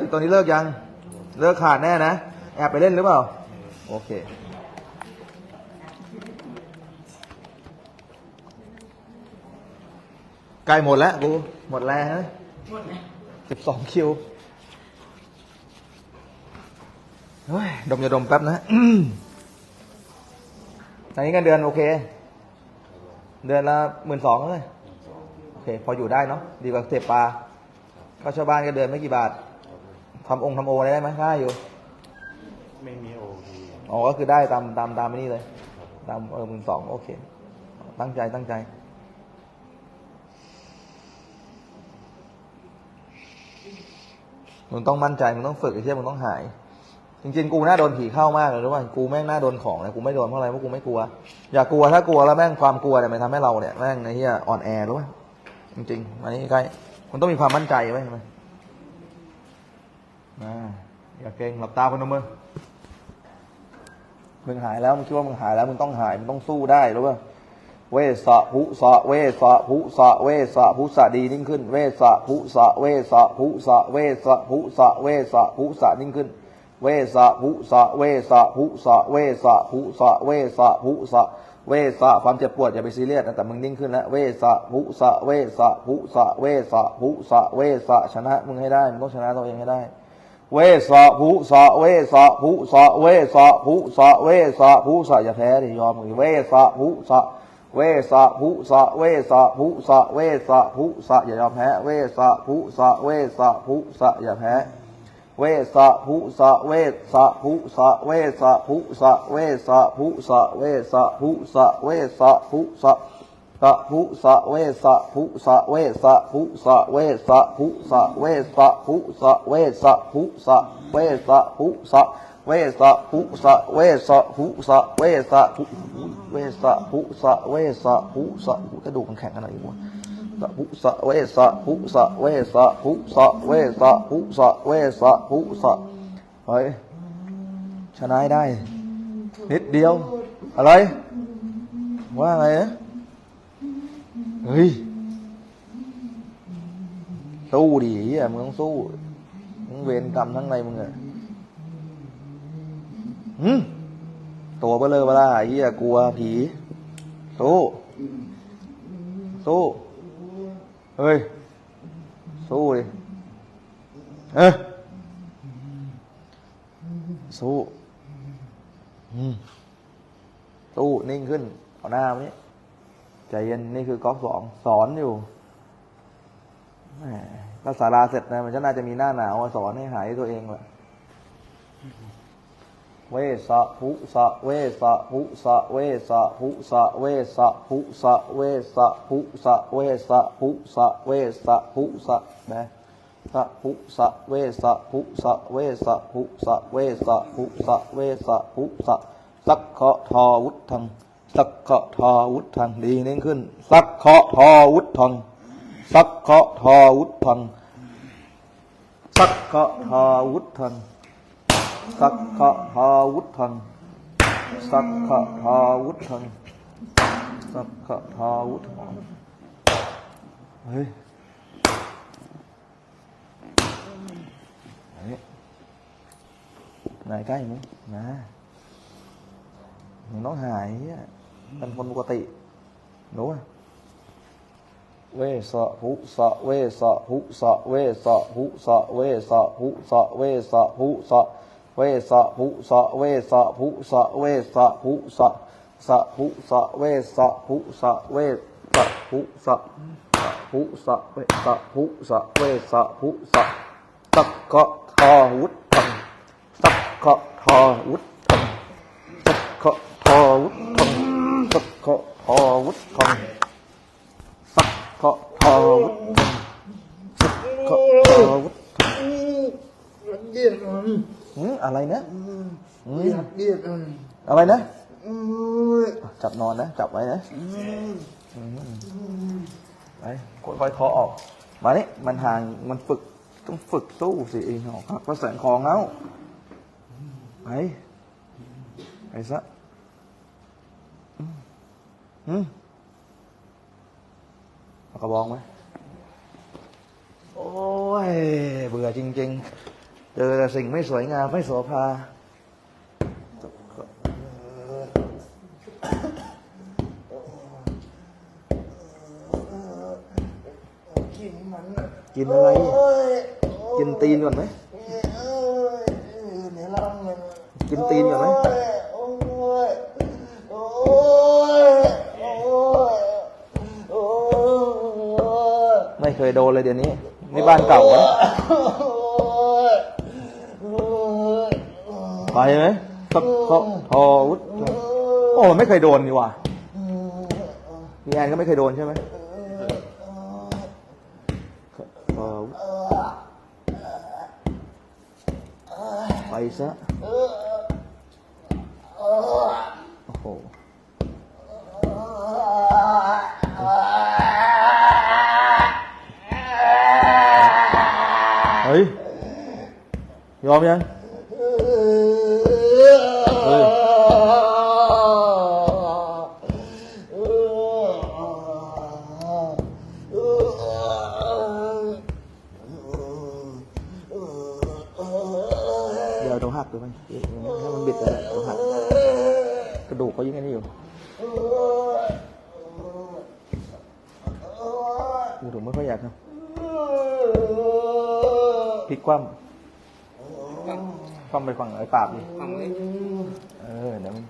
ติดตัวนี้เลิกยัง เลิกขาดแน่นะ แอบไปเล่นหรือเปล่า โอเค ใกล้หมดแล้วกู หมดแล้วนะสิบสองคิว เฮ้ย ดมยาดมแป๊บนะตอนนี้เงินเดือนโอเค เดือนละหมื่นสองเลย โอเค พออยู่ได้เนาะ ดีกว่าเสพปลาก็ชาวบ้านก็เดือนไม่กี่บาท ทำองค์ทำโออะไรได้ไหมได้อยู่ ไม่มีโอทีอ๋อก็คือได้ตามตามตามนี้เลย ตามเออหมื่นสองโอเค ตั้งใจตั้งใจมึงต้องมั่นใจมึงต้องฝึกไอ้เชี่ยมึงต้องหาย จริงๆ กูน่าโดนผีเข้ามากเลยรู้ป่ะกูแม่งน่าโดนของเลยกูไม่โดนเพราะอะไรเพราะกูไม่กลัว อย่ากลัวถ้ากลัวแล้วแม่งความกลัวเนี่ยมันทำให้เราเนี่ยแม่งไอ้เหี้ยอ่อนแอรู้ป่ะจริงๆอันนี้ใกล้มันต้องมีความมั่นใจไว้ใช่ไหม อ่าอย่าเกรงหลับตาพนมมือมึงหายแล้วมึงคิดว่ามึงหายแล้วมึงต้องหายมึงต้องสู้ได้รู้ป่ะเวสะภุสะเวสะภุสะเวสะภุสะดีนิ่งขึ้น เวสะภุสะเวสะภุสะเวสะภุสะเวสะภุสะนิ่งขึ้น เวสะภุสะเวสะภุสะเวสะภุสะเวสะภุสะเวสะความเจ็บปวดอย่าไปซีเรียสนะแต่มึงนิ่งขึ้นแล้วเวสะภุสะเวสะภุสะเวสะภุสะเวสะชนะมึงให้ได้มึงต้องชนะตัวเองให้ได้ เวสะภุสะเวสะภุสะเวสะภุสะเวสะภุสะอย่าแพ้ดิยอมเวสะภุสะเวสะภุสะเวสะภุสะเวสะภุสะอย่ายอมแพ้เวสะภุสะเวสะภุสะอย่าแพ้เวสะภุสะเวสะภุสะเวสะภุสะเวสะภุสะเวสะภุสะเวสะภุสะ สะภุสะเวสะภุสะเวสะภุสะเวสะภุสะเวสะภุสะเวสะภุสะเวสะภุสะเวสะภุสะเวสะภุสะเวสะภุเวสะภุสะเวสะภุสะกระดูกมันแข็งขนาดนี้วะสะภุสะเวสะภุสะเวสะภุสะเวสะภุสะเวสะภุสะเฮ้ยชนะได้ นิดเดียว อะไร ว่าไงนะ เฮ้ย สู้ดิเฮียมึงต้องสู้ มึงเวรกรรมทั้งในมึงอะหืมตัวเบลอเบล่าเฮียกลัวผี สู้ สู้ เฮ้ย สู้ดิเอ้สู้อืมสู้นิ่งขึ้น เอาหน้ามานี้ ใจเย็นนี่คือก๊อกสองสอนอยู่ถ้าสาราเสร็จนะมันจะน่าจะมีหน้าหนาวสอนให้หายตัวเองแหละเวสะภุสะเวสะภุสะเวสะภุสะเวสะภุสะเวสะภุสะเวสะภุสะเวสะภุสะนะสะภุสะเวสะภุสะเวสะภุสะเวสะภุสะเวสะภุสะสักขะทอวุธัง สักขะทอวุธังดีนิ่งขึ้น สักขะทอวุธัง สักขะทอวุธัง สักขะทอวุธัง สักขะทอวุธัง สักขะทอวุธัง สักขะทอวุธัง เฮ้ยไหนไหนใกล้มั้ยนะมึงต้องหายอะ เป็นคนปกติรู้ป่ะเวสะภุสะเวสะภุสะเวสะภุสะเวสะภุสะเวสะภุสะเวสะภุสะเวสะภุสะเวสะภุสะสะภุสะเวสะภุสะเวสะภุสะภุสะเวสะภุสะเวสะภุสะสักกะทอวุธังสักกะทอวุธังสักขะทอวุธัง ขะทอวุธังสักขะทอวุธังสักขะทอวุธังเดียดมันหืมอะไรนะเดียดเดียดอะไรนะจับนอนนะ จับไว้นะไปค่อยๆเคาะออก มาเนี่ยมันห่างมันฝึกต้องฝึกสู้สิเองออกหักกระแสงคองแล้วไปไปซะ อืมกระบองไหมโอ้ย เบื่อจริง ๆ เจอแต่สิ่งไม่สวยงามไม่โสภากินมันกินอะไร กินตีนก่อนไหมกินตีนก่อนไหม เคยโดนเลยเดี๋ยวนี้ นี่บ้านเก่านะโอ้ยโอ้ยไปไหมสักเขาทอวุฒโอ้ไม่เคยโดนนี่ว่ะมีแอนก็ไม่เคยโดนใช่ไหมทอวุฒไปซะโอ้โห ฮ้ยยอมยังเฮ้ยเดี๋ยวต้องหักดูมันให้มันบิดอะไรต้องหักกระดูกเขายังไงนี่อยู่กูถึงไม่ค่อยอยากทำพ ลิกคว่ำคว่ำไปฝั่งไอ้ปากนี่เออเดี๋ยวมัน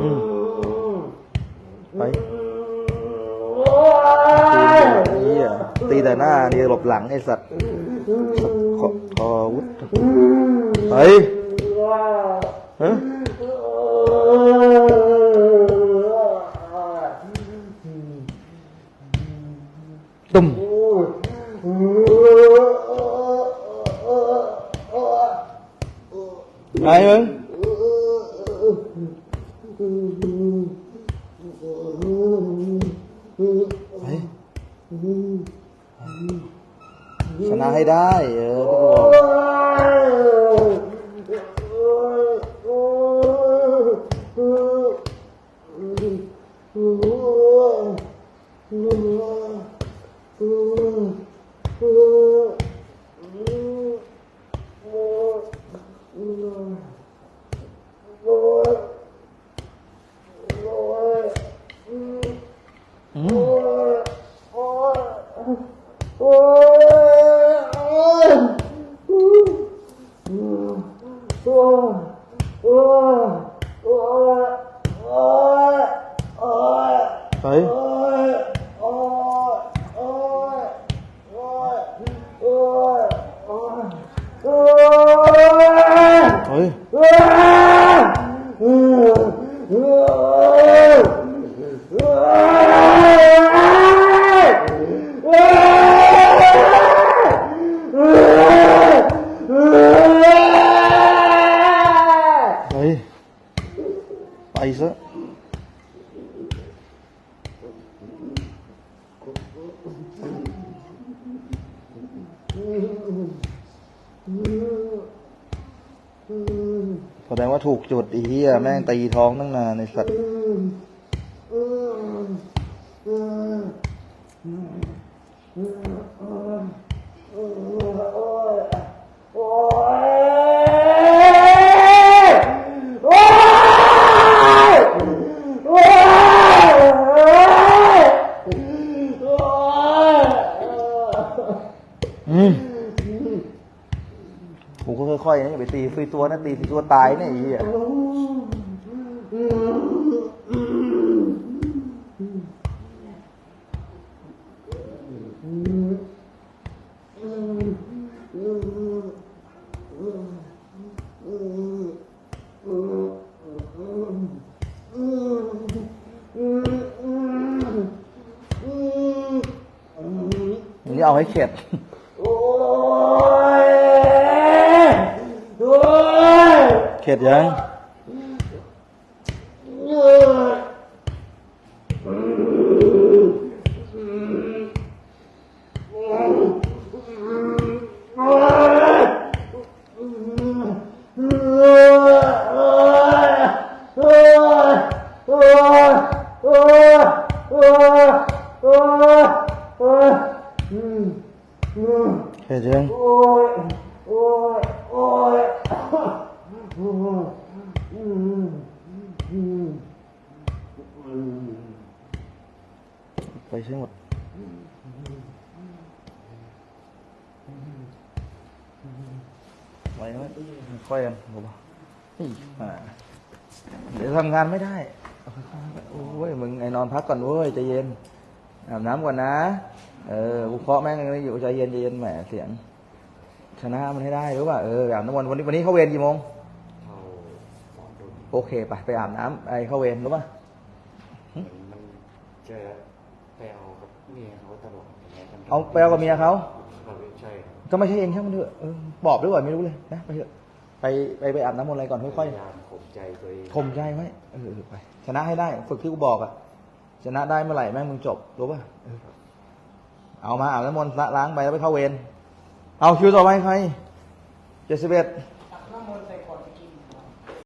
อืมไปตีแบบนี้อะตีแต่หน้านี่หลบหลังไอ้สัตว์สัตว์ขอขอวุฒเฮ้ย ตุ่มไงมึงไปชนะให้ได้ เออที่กูบอกอืมไปเฮ้ยเฮ้ยไปซะแสดงว่า ถูกจุดไอีเหี้ยแม่งตีท้องตั้งนานในสัตว์อืม กูก็ค่อยๆนะอย่าไปตีฟรีตัวนะตีฟรีตัวตายเนี่ยไอ้เหี้ยนี่เอาให้เข็ด เข็ดยัง Oh โอ้ยโอ้ยโอ้ยโอ้ยโอ้ยอืมอืม แค่เชิง โอ้ยโอ้ยโอ้ยโอ้ยอืมอืมอืม ไปใช้หมดไหวไหมค่อยกันผมบอกนี่อ่าเดี๋ยวทำงานไม่ได้เอาค่อยๆโอ้ย มึงไอ้นอนพักก่อนเว้ยใจเย็น อาบน้ำก่อนนะ เออกูเคาะแม่งอยู่ใจเย็นใจเย็นแหมเสียงชนะมันให้ได้รู้ป่ะ เอออาบน้ำวันวันนี้วันนี้เขาเวรกี่โมง โอเคไปไปอาบน้ำไอ้เข้าเวรรู้ป่ะเหมือนมันเจอไปเอากับเมียเขาตลอดย่งงี้ยมันเอาไปเอากับเมียเขาครับใช่ครับก็ไม่ใช่เองช่างมันเถอะเออบอกด้วยก่อนไม่รู้เลยนะไปเถอะไปไปไปอาบน้ำมนต์อะไรก่อนค่อยพยายามข่มใจตัวเองๆข่มใจไว้เออเออไปชนะให้ได้ ฝึกที่กูบอกอะชนะได้เมื่อไหร่แม่งมึงจบรู้ป่ะเออเอามาอาบน้ำมนต์ละล้างไปแล้วไปเข้าเวรเอาคิวต่อไปใครเจ็ดสิบเอ็ดเ